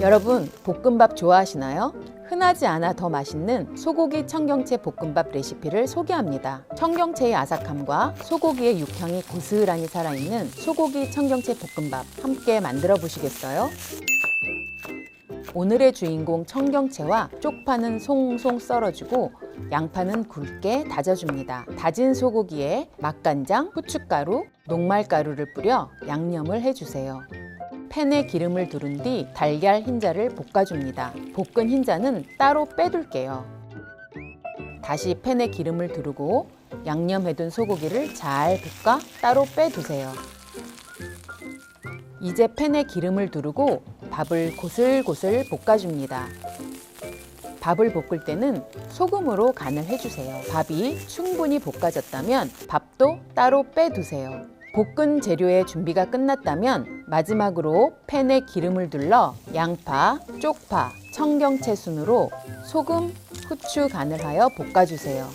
여러분, 볶음밥 좋아하시나요? 흔하지 않아 더 맛있는 소고기 청경채 볶음밥 레시피를 소개합니다. 청경채의 아삭함과 소고기의 육향이 고스란히 살아있는 소고기 청경채 볶음밥 함께 만들어 보시겠어요? 오늘의 주인공 청경채와 쪽파는 송송 썰어주고 양파는 굵게 다져줍니다. 다진 소고기에 맛간장, 후춧가루, 녹말가루를 뿌려 양념을 해주세요. 팬에 기름을 두른 뒤 달걀 흰자를 볶아줍니다. 볶은 흰자는 따로 빼둘게요. 다시 팬에 기름을 두르고 양념해둔 소고기를 잘 볶아 따로 빼두세요. 이제 팬에 기름을 두르고 밥을 고슬고슬 볶아줍니다. 밥을 볶을 때는 소금으로 간을 해주세요. 밥이 충분히 볶아졌다면 밥도 따로 빼두세요. 볶은 재료의 준비가 끝났다면 마지막으로 팬에 기름을 둘러 양파, 쪽파, 청경채 순으로 소금, 후추 간을 하여 볶아주세요.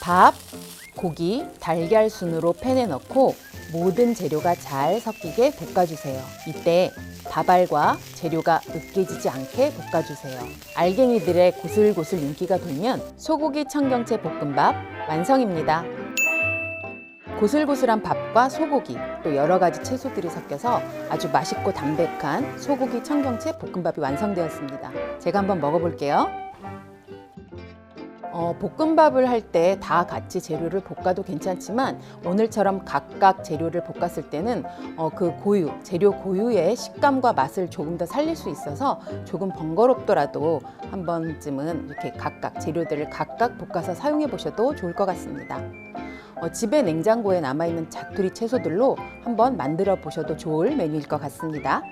밥, 고기, 달걀 순으로 팬에 넣고 모든 재료가 잘 섞이게 볶아주세요. 이때 밥알과 재료가 으깨지지 않게 볶아주세요. 알갱이들의 고슬고슬 윤기가 돌면 소고기 청경채 볶음밥 완성입니다. 고슬고슬한 밥과 소고기 또 여러 가지 채소들이 섞여서 아주 맛있고 담백한 소고기 청경채 볶음밥이 완성되었습니다. 제가 한번 먹어볼게요. 어, 볶음밥을 할 때 다 같이 재료를 볶아도 괜찮지만 오늘처럼 각각 재료를 볶았을 때는 어, 그 고유, 재료 고유의 식감과 맛을 조금 더 살릴 수 있어서 조금 번거롭더라도 한 번쯤은 이렇게 각각 재료들을 각각 볶아서 사용해 보셔도 좋을 것 같습니다. 어, 집에 냉장고에 남아있는 자투리 채소들로 한번 만들어 보셔도 좋을 메뉴일 것 같습니다.